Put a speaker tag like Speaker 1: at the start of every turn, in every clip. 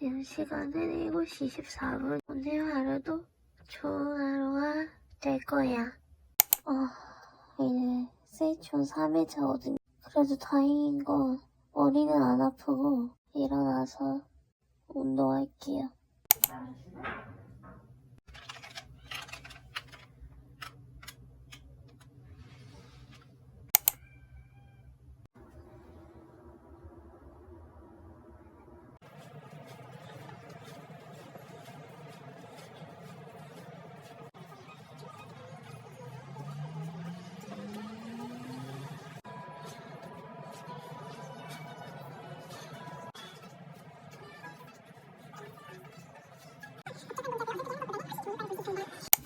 Speaker 1: 지금 시간은 7시 24분. 오늘 하루도 좋은 하루가 될 거야. 어, 이제 세이촌 3일차거든요. 그래도 다행인 건 머리는 안 아프고 일어나서 운동할게요.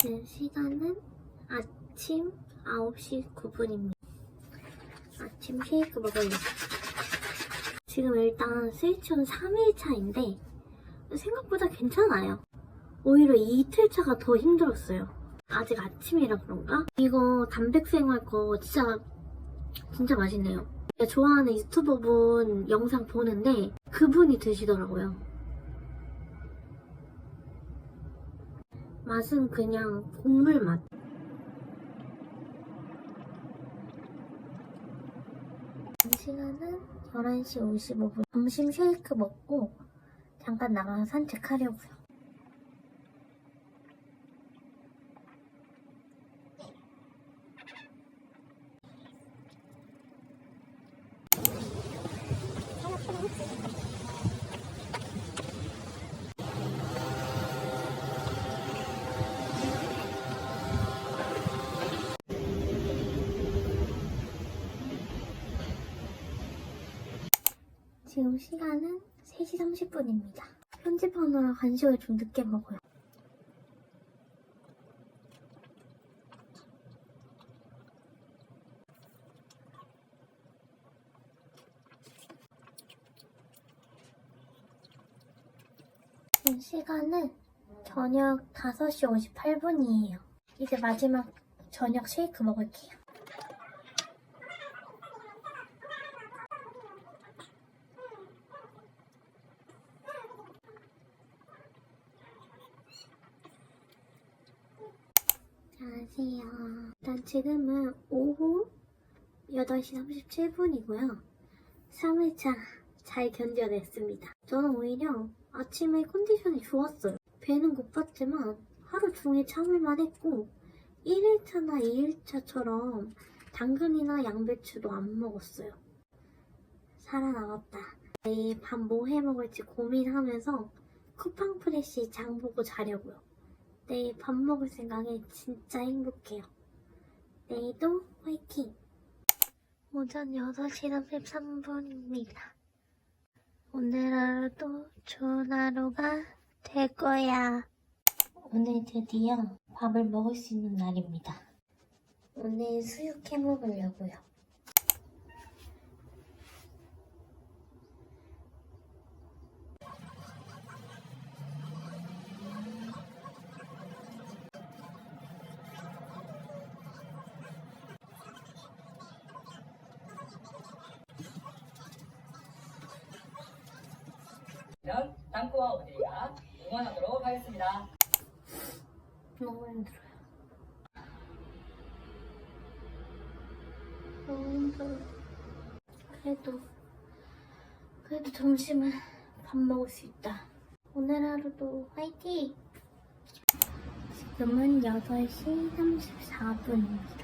Speaker 1: 지금 시간은 아침 9시 9분입니다. 아침 쉐이크 먹으려고. 지금 일단 스위치는 3일 차인데 생각보다 괜찮아요. 오히려 이틀 차가 더 힘들었어요. 아직 아침이라 그런가? 이거 단백생활 거 진짜 진짜 맛있네요. 좋아하는 유튜버분 영상 보는데 그분이 드시더라고요. 맛은 그냥 곡물 맛. 시간은 11시 55분. 점심 쉐이크 먹고 잠깐 나가서 산책하려고요. 지금 시간은 3시 30분입니다. 편집하느라 간식을 좀 늦게 먹어요. 지금 시간은 저녁 5시 58분이에요. 이제 마지막 저녁 쉐이크 먹을게요. 안녕하세요. 일단 지금은 오후 8시 37분이고요. 3일차 잘 견뎌냈습니다. 저는 오히려 아침에 컨디션이 좋았어요. 배는 고팠지만 하루 종일 참을만 했고 1일차나 2일차처럼 당근이나 양배추도 안 먹었어요. 살아남았다. 내일 밥 뭐 해 먹을지 고민하면서 쿠팡 프레시 장 보고 자려고요. 내일 밥 먹을 생각에 진짜 행복해요. 내일도 화이팅! 오전 6시 33분입니다. 오늘 하루도 좋은 하루가 될 거야. 오늘 드디어 밥을 먹을 수 있는 날입니다. 오늘 수육 해 먹으려고요.
Speaker 2: 그럼 땅콩와 오늘이가 응원하도록 하겠습니다.
Speaker 1: 너무 힘들어요. 너무 힘들어요. 그래도, 그래도 점심은 밥 먹을 수 있다. 오늘 하루도 화이팅! 지금은 8시 34분입니다.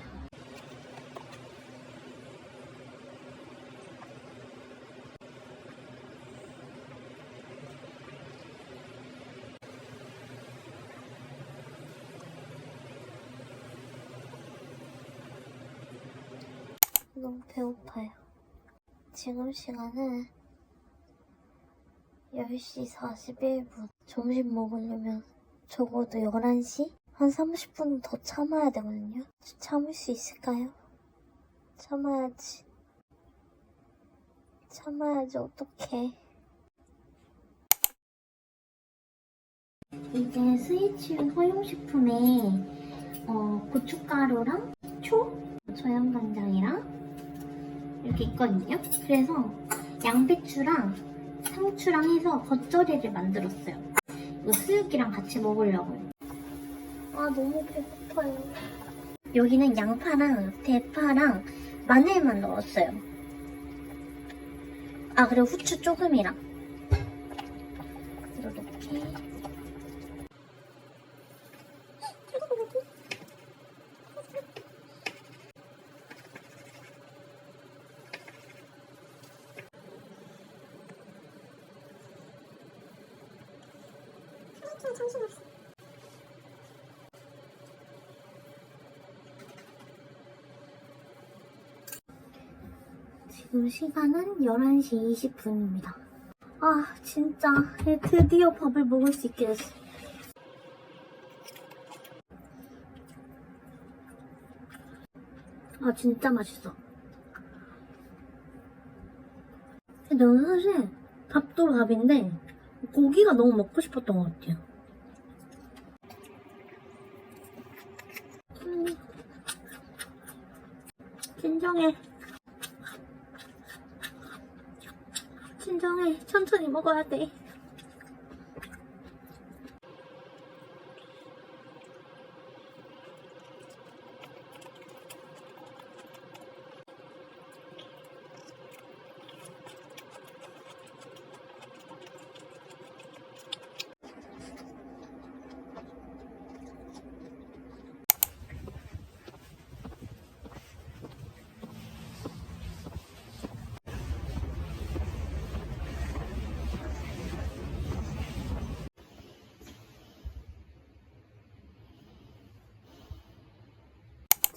Speaker 1: 너무 배고파요. 지금 시간은 10시 41분. 점심 먹으려면 적어도 11시? 한 30분은 더 참아야 되거든요. 참을 수 있을까요? 참아야지. 참아야지, 어떡해. 이제 스위치용 허용식품에 어, 고춧가루랑 초, 소염간장이랑 이렇게 있거든요. 그래서 양배추랑 상추랑 해서 겉절이를 만들었어요. 이거 수육이랑 같이 먹으려고요. 아 너무 배고파요. 여기는 양파랑 대파랑 마늘만 넣었어요. 아 그리고 후추 조금이랑 이렇게 지금 시간은 11시 20분입니다. 아, 진짜. 예, 드디어 밥을 먹을 수 있게 됐어. 아, 진짜 맛있어. 저는 사실 밥도 밥인데 고기가 너무 먹고 싶었던 것 같아요. 음. 진정해. 진정해. 천천히 먹어야 돼.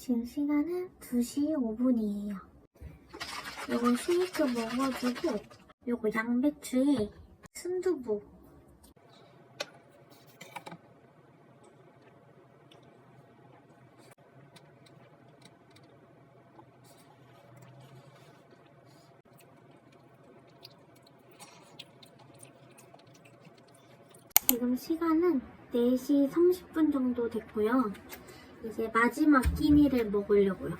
Speaker 1: 지금 시간은 2시 5분이에요. 이거 쉐이크 먹어주고, 요거 양배추에 순두부. 지금 시간은 4시 30분 정도 됐고요. 이제 마지막 끼니를 먹으려고요.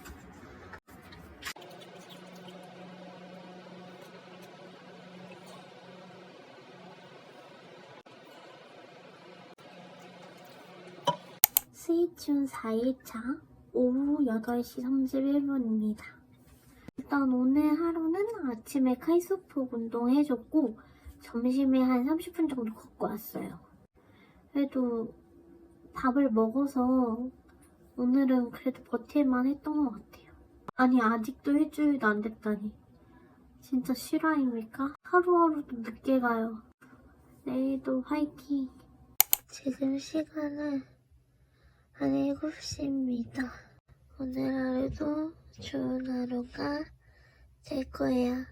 Speaker 1: 스위춘 4일차 오후 8시 31분입니다. 일단 오늘 하루는 아침에 카이소폭 운동해줬고 점심에 한 30분 정도 걷고 왔어요. 그래도 밥을 먹어서 오늘은 그래도 버틸만 했던 것 같아요. 아니, 아직도 일주일도 안 됐다니. 진짜 실화입니까? 하루하루도 늦게 가요. 내일도 화이팅. 지금 시간은 한 7시입니다. 오늘 하루도 좋은 하루가 될 거예요.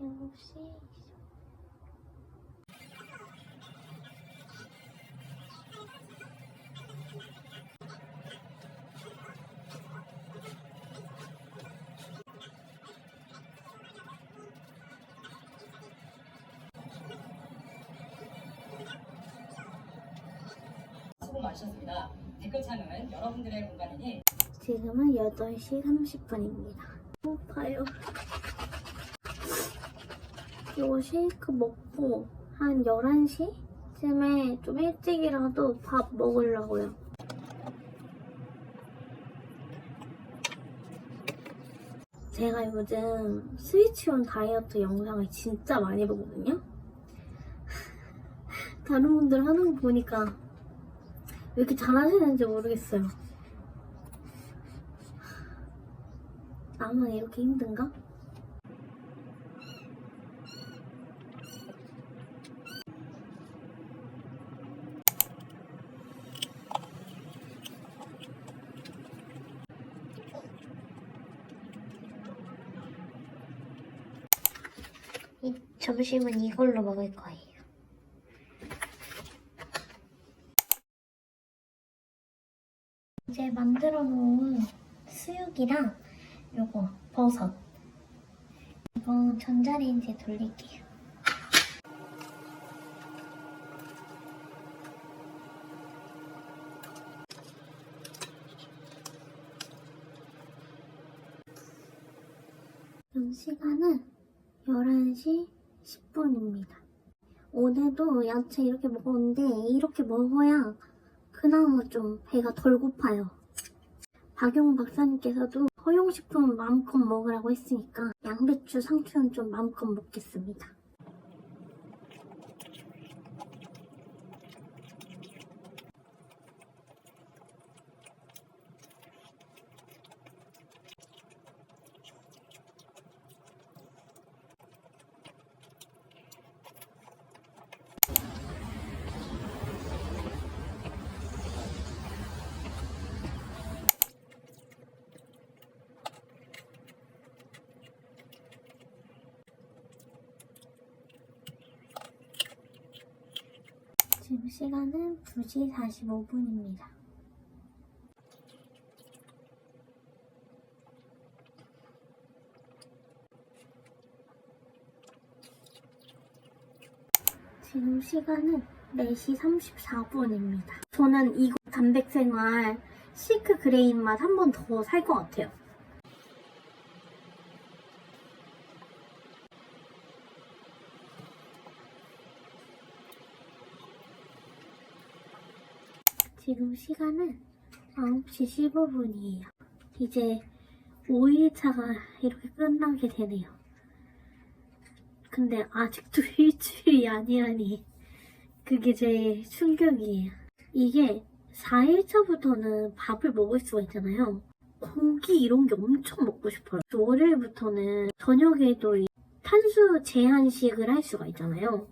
Speaker 1: 일곱 시
Speaker 2: 수고 많으셨습니다. 댓글 창은 여러분들의 공간이니
Speaker 1: 지금은 8시 30분입니다. 배고파 요. 이거 쉐이크 먹고 한 11시쯤에 좀 일찍이라도 밥 먹으려고요. 제가 요즘 스위치온 다이어트 영상을 진짜 많이 보거든요. 다른 분들 하는 거 보니까 왜 이렇게 잘하시는지 모르겠어요. 나만 이렇게 힘든가? 이 점심은 이걸로 먹을 거예요. 이제 만들어 놓은 수육이랑 요거 버섯 이건 전자레인지에 돌릴게요. 시간은 11시 10분입니다. 오늘도 야채 이렇게 먹었는데 이렇게 먹어야 그나마 좀 배가 덜 고파요. 박용 박사님께서도 허용식품 마음껏 먹으라고 했으니까 양배추, 상추는 좀 마음껏 먹겠습니다. 지금 시간은 2시 45분입니다. 지금 시간은 4시 34분입니다. 저는 이거 단백생활 시크 그레인 맛 한 번 더 살 것 같아요. 지금 시간은 9시 15분이에요. 이제 5일차가 이렇게 끝나게 되네요. 근데 아직도 일주일이 아니라니 그게 제일 충격이에요. 이게 4일차부터는 밥을 먹을 수가 있잖아요. 고기 이런 게 엄청 먹고 싶어요. 월요일부터는 저녁에도 이 탄수 제한식을 할 수가 있잖아요.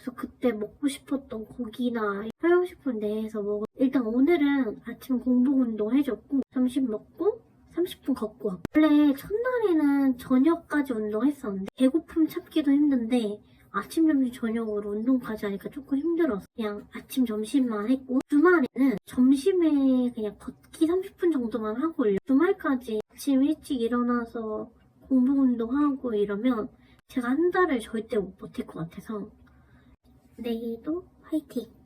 Speaker 1: 그래서 그때 먹고 싶었던 고기나 활용식품 내에서 먹어. 일단 오늘은 아침 공복 운동 해줬고 점심 먹고 30분 걷고 왔고. 원래 첫날에는 저녁까지 운동했었는데 배고픔 참기도 힘든데 아침 점심 저녁으로 운동까지 하니까 조금 힘들어서 그냥 아침 점심만 했고 주말에는 점심에 그냥 걷기 30분 정도만 하고. 주말까지 아침 일찍 일어나서 공복 운동하고 이러면 제가 한 달을 절대 못 버틸 것 같아서 내일도 화이팅!